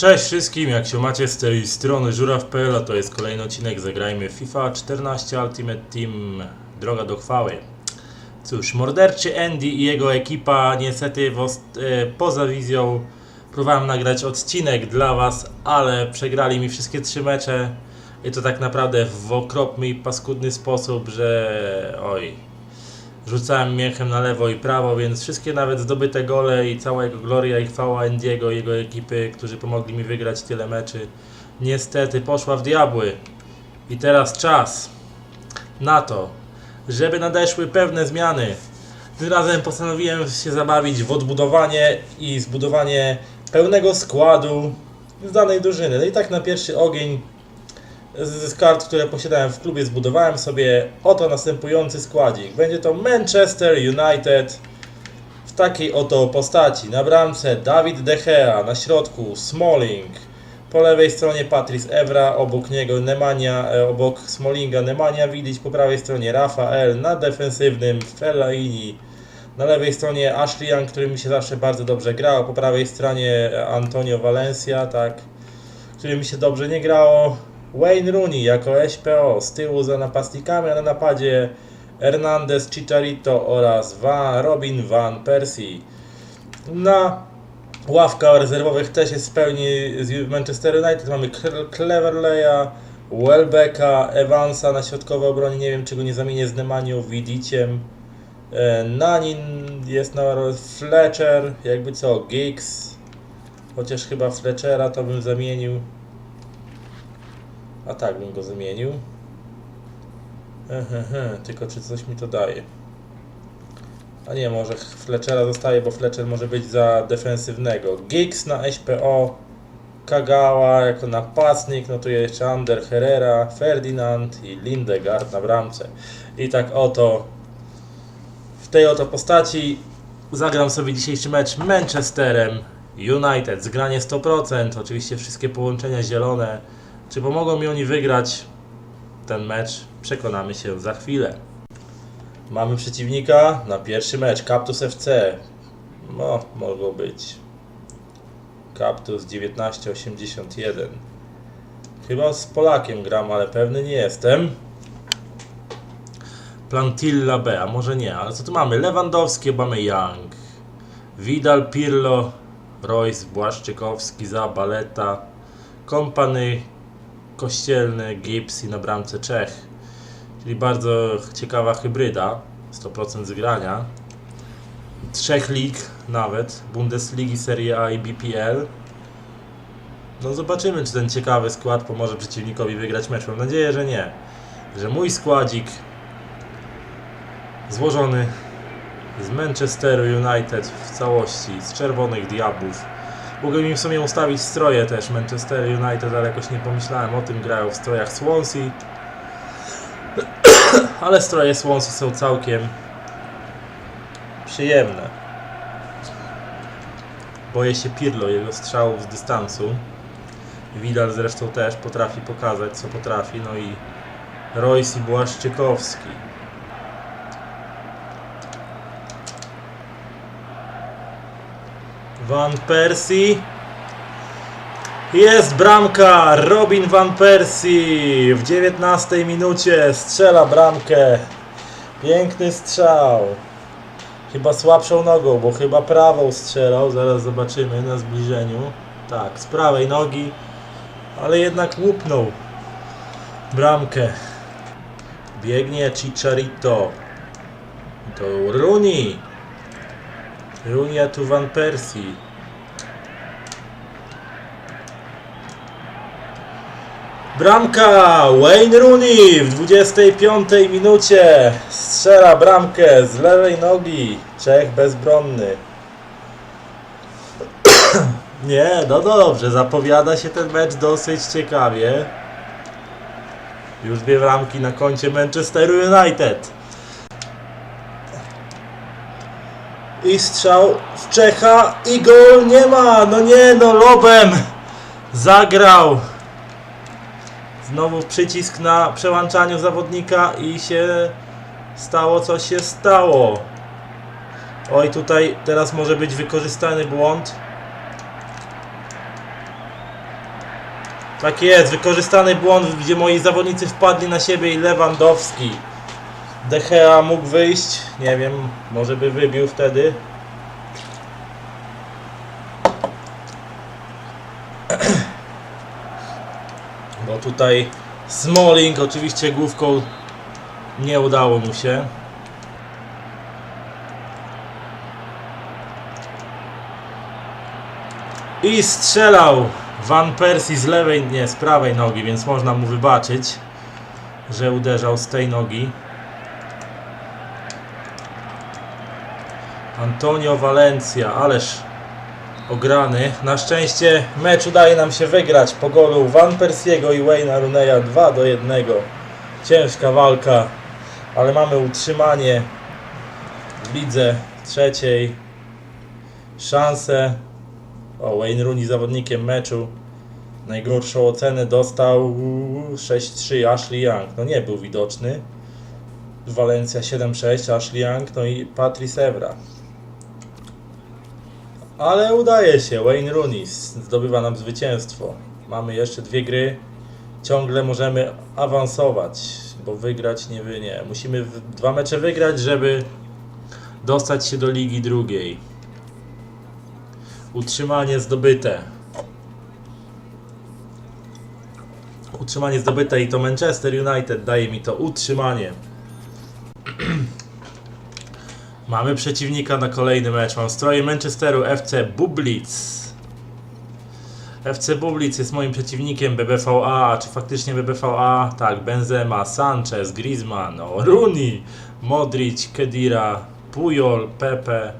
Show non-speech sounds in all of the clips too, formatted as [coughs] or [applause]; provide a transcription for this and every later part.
Cześć wszystkim, jak się macie z tej strony żuraw.pl, a to jest kolejny odcinek Zagrajmy FIFA 14 Ultimate Team Droga do chwały. Cóż, morderczy Andy i jego ekipa niestety e, poza wizją próbowałem nagrać odcinek dla was, ale przegrali mi wszystkie trzy mecze i to tak naprawdę w okropny i paskudny sposób, że oj, Rzucałem miechem na lewo i prawo, więc wszystkie nawet zdobyte gole i cała jego gloria i chwała Endiego i jego ekipy, którzy pomogli mi wygrać tyle meczy, niestety poszła w diabły. I teraz czas na to, żeby nadeszły pewne zmiany. Tym razem postanowiłem się zabawić w odbudowanie i zbudowanie pełnego składu z danej drużyny. No i tak na pierwszy ogień z, kart, które posiadałem w klubie, zbudowałem sobie oto następujący składzik. Będzie to Manchester United w takiej oto postaci. Na bramce Dawid De Gea, na środku Smalling, po lewej stronie Patrice Evra, obok niego Nemanja, e, obok Smallinga Nemanja Vidic, po prawej stronie Rafael, na defensywnym Fellaini, na lewej stronie Ashley Young, który mi się zawsze bardzo dobrze grał, po prawej stronie Antonio Valencia, tak, który mi się dobrze nie grało. Wayne Rooney jako SPO z tyłu za napastnikami, a na napadzie Hernandez, Chicharito oraz Van, Robin Van Persie. Na ławka rezerwowych też jest w pełni z Manchester United. Mamy Cl- Cleverleya, Welbecka, Evansa na środkowej obronie. Nie wiem, czy go nie zamienię z Nemanią, Widiciem. E, Nanin jest na Fletcher, jakby co, Giggs. Chociaż chyba Fletchera to bym zamienił. A tak bym go zamienił. Ehehe, tylko czy coś mi to daje? A nie, może Fletchera zostaje, bo Fletcher może być za defensywnego. Giggs na SPO, Kagawa jako napastnik, no tu jeszcze Ander Herrera, Ferdinand i Lindegard na bramce. I tak oto w tej oto postaci zagram sobie dzisiejszy mecz Manchesterem United. Zgranie 100%, oczywiście wszystkie połączenia zielone. Czy pomogą mi oni wygrać ten mecz? Przekonamy się za chwilę. Mamy przeciwnika na pierwszy mecz. Cactus FC. No, mogą być. Cactus 1981. Chyba z Polakiem gram, ale pewny nie jestem. Plantilla B, a może nie, ale co tu mamy? Lewandowski, Young, Vidal, Pirlo, Royce, Błaszczykowski, Zabaleta, Kompany, Kościelny, Gibbs i na bramce Czech. Czyli bardzo ciekawa hybryda, 100% zgrania. Trzech lig nawet, Bundesligi, Serie A i BPL. No zobaczymy, czy ten ciekawy skład pomoże przeciwnikowi wygrać mecz. Mam nadzieję, że nie. Że mój składzik złożony z Manchesteru United w całości, z Czerwonych Diabłów. Mogłem im w sumie ustawić stroje też Manchester United, ale jakoś nie pomyślałem o tym. Grają w strojach Swansea. [coughs] ale stroje Swansea są całkiem przyjemne. Boję się Pirlo, jego strzałów z dystansu. Widal zresztą też potrafi pokazać, co potrafi. No i Royce i Błaszczykowski. Van Persie. Jest bramka! Robin Van Persie w 19 minucie strzela bramkę. Piękny strzał. Chyba słabszą nogą, bo chyba prawą strzelał. Zaraz zobaczymy na zbliżeniu. Tak, z prawej nogi, ale jednak łupnął bramkę. Biegnie Chicharito. To Rooney. Runia tu Van Persie. Bramka! Wayne Rooney w 25 minucie strzela bramkę z lewej nogi. Czech bezbronny. [coughs] Nie, no dobrze, zapowiada się ten mecz dosyć ciekawie. Już dwie bramki na koncie Manchesteru United. I strzał w Czecha i gol nie ma! No nie, no lobem zagrał. Znowu przycisk na przełączaniu zawodnika i się stało co się stało. Oj, tutaj teraz może być wykorzystany błąd. Tak jest, wykorzystany błąd, gdzie moi zawodnicy wpadli na siebie i Lewandowski. De Gea mógł wyjść, nie wiem, może by wybił wtedy. [clears throat] Bo tutaj Smalling oczywiście główką nie udało mu się. I strzelał Van Persie z lewej, nie, z prawej nogi, więc można mu wybaczyć, że uderzał z tej nogi. Antonio Valencia, ależ ograny. Na szczęście mecz udaje nam się wygrać po golu Van Persiego i Wayne'a Runeya 2 do 1. Ciężka walka, ale mamy utrzymanie w lidze trzeciej. Szansę o, Wayne Rooney zawodnikiem meczu. Najgorszą ocenę dostał 6-3 Ashley Young. No nie był widoczny. Walencja 7-6 Ashley Young, no i Patrice Evra. Ale udaje się, Wayne Rooney zdobywa nam zwycięstwo. Mamy jeszcze dwie gry. Ciągle możemy awansować, bo wygrać nie wy nie. Musimy dwa mecze wygrać, żeby dostać się do ligi drugiej. Utrzymanie zdobyte. Utrzymanie zdobyte i to Manchester United daje mi to utrzymanie. [clears throat] Mamy przeciwnika na kolejny mecz. Mam stroje Manchesteru FC Bublic. FC Bublic jest moim przeciwnikiem BBVA. Czy faktycznie BBVA? Tak, Benzema, Sanchez, Griezmann, Rooney, Modric, Kedira, Puyol, Pepe,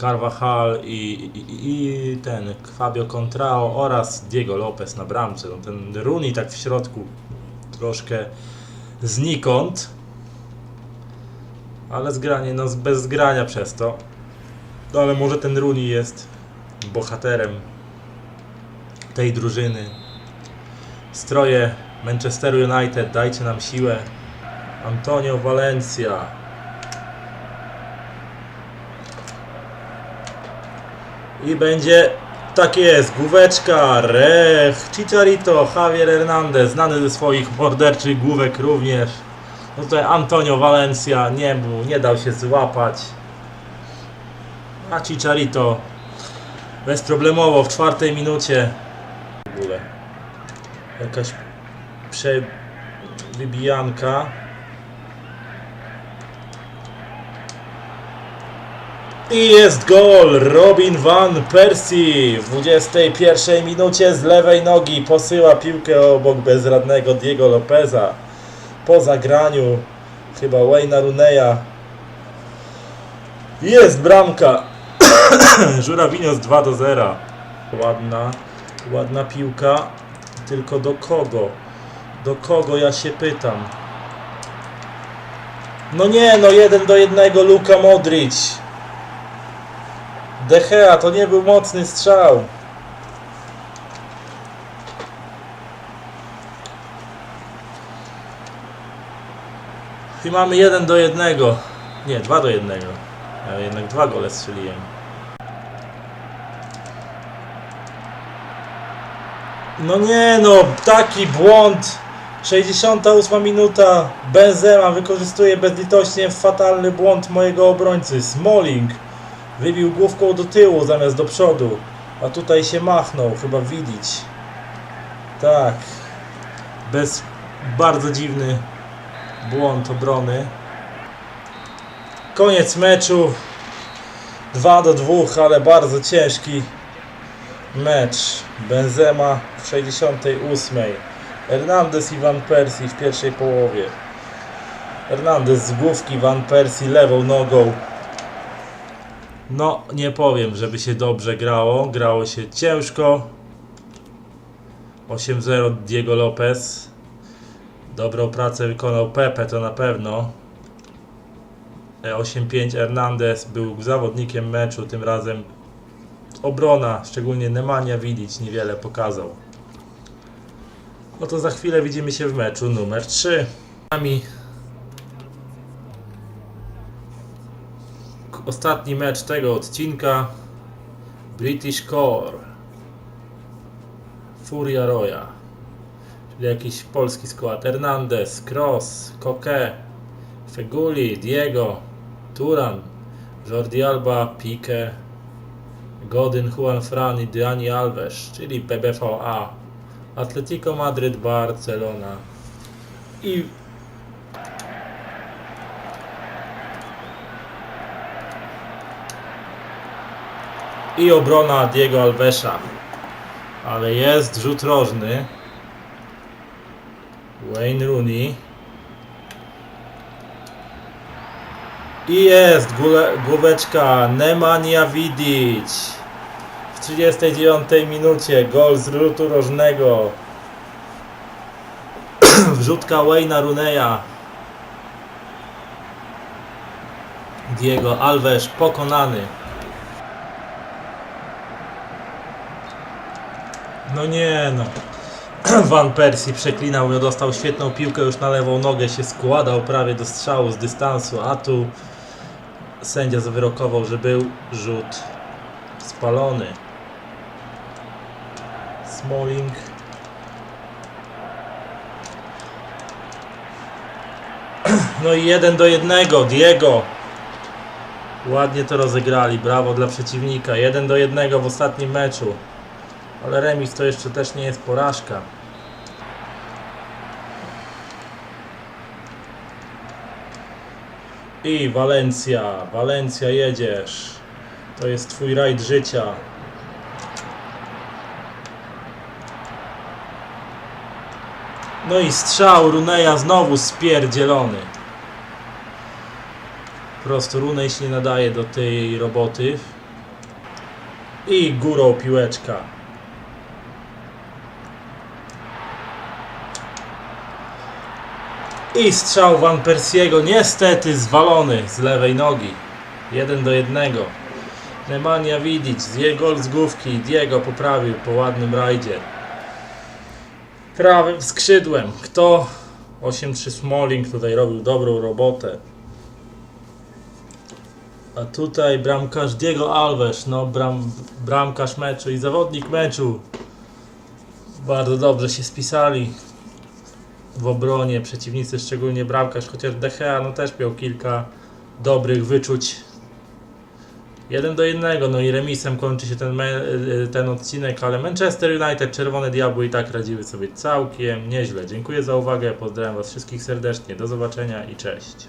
Carvajal i, i, i ten Fabio Contrao oraz Diego Lopez na bramce. No, ten Rooney tak w środku troszkę znikąd. Ale zgranie, no bez zgrania przez to. No ale może ten Rooney jest bohaterem tej drużyny. Stroje Manchesteru United, dajcie nam siłę. Antonio Valencia. I będzie, tak jest, główeczka, Rech, Chicharito, Javier Hernandez, znany ze swoich morderczych główek również. No tutaj Antonio Valencia nie mu, nie dał się złapać. A Chicharito bezproblemowo w czwartej minucie. W ogóle jakaś przewybijanka. I jest gol! Robin Van Persie w 21 minucie z lewej nogi posyła piłkę obok bezradnego Diego Lopeza. Po zagraniu chyba Wayne'a Runeya. Jest bramka! [coughs] Żurawinios 2 do 0. Ładna, ładna piłka. Tylko do kogo? Do kogo ja się pytam? No nie, no jeden do jednego Luka Modric. De Gea, to nie był mocny strzał. I mamy 1 do 1. Nie, 2 do 1. Ja jednak dwa gole strzeliłem. No nie no, taki błąd. 68 minuta. Benzema wykorzystuje bezlitośnie fatalny błąd mojego obrońcy. Smalling wybił główką do tyłu zamiast do przodu. A tutaj się machnął, chyba widzieć. Tak. Bez bardzo dziwny błąd obrony. Koniec meczu. 2 do 2, ale bardzo ciężki mecz. Benzema w 68. Hernandez i Van Persie w pierwszej połowie. Hernandez z główki, Van Persie lewą nogą. No, nie powiem, żeby się dobrze grało. Grało się ciężko. 8-0 Diego Lopez. Dobrą pracę wykonał Pepe, to na pewno. E, 8-5 Hernandez był zawodnikiem meczu, tym razem obrona, szczególnie Nemanja Vidic niewiele pokazał. No to za chwilę widzimy się w meczu numer 3. Nami ostatni mecz tego odcinka British Core Furia Roya Jakiś polski skład. Hernandez, Cross, Koke, Feguli, Diego, Turan, Jordi Alba, Pique, Godin, Juan Fran i Dani Alves, czyli PBVA. Atletico Madryt, Barcelona. I i obrona Diego Alvesa. Ale jest rzut rożny. Wayne Rooney. I jest główeczka Nemanja Vidic. W 39 minucie gol z rzutu rożnego. [clears throat] Wrzutka Wayne'a Rooneya. Diego Alves pokonany. No nie no. [clears throat] Van Persie przeklinał, bo dostał świetną piłkę już na lewą nogę, się składał prawie do strzału z dystansu, a tu sędzia zawyrokował, że był rzut spalony. Smalling. [clears throat] No i jeden do jednego, Diego. Ładnie to rozegrali, brawo dla przeciwnika. Jeden do jednego w ostatnim meczu. Ale remis to jeszcze też nie jest porażka. I Walencja, Walencja jedziesz. To jest twój rajd życia. No i strzał Runeja znowu spierdzielony. Po prostu Runej się nie nadaje do tej roboty. I górą piłeczka. I strzał Van Persiego, niestety zwalony z lewej nogi. Jeden do jednego. Nemanja Vidic, zje gol z główki. Diego poprawił po ładnym rajdzie. Prawym skrzydłem. Kto? 8-3 Smalling tutaj robił dobrą robotę. A tutaj bramkarz Diego Alves, no bram, bramkarz meczu i zawodnik meczu. Bardzo dobrze się spisali w obronie przeciwnicy, szczególnie bramkarz, chociaż De Gea no też miał kilka dobrych wyczuć. Jeden do jednego, no i remisem kończy się ten, y, ten odcinek, ale Manchester United, Czerwone Diabły i tak radziły sobie całkiem nieźle. Dziękuję za uwagę, pozdrawiam Was wszystkich serdecznie, do zobaczenia i cześć.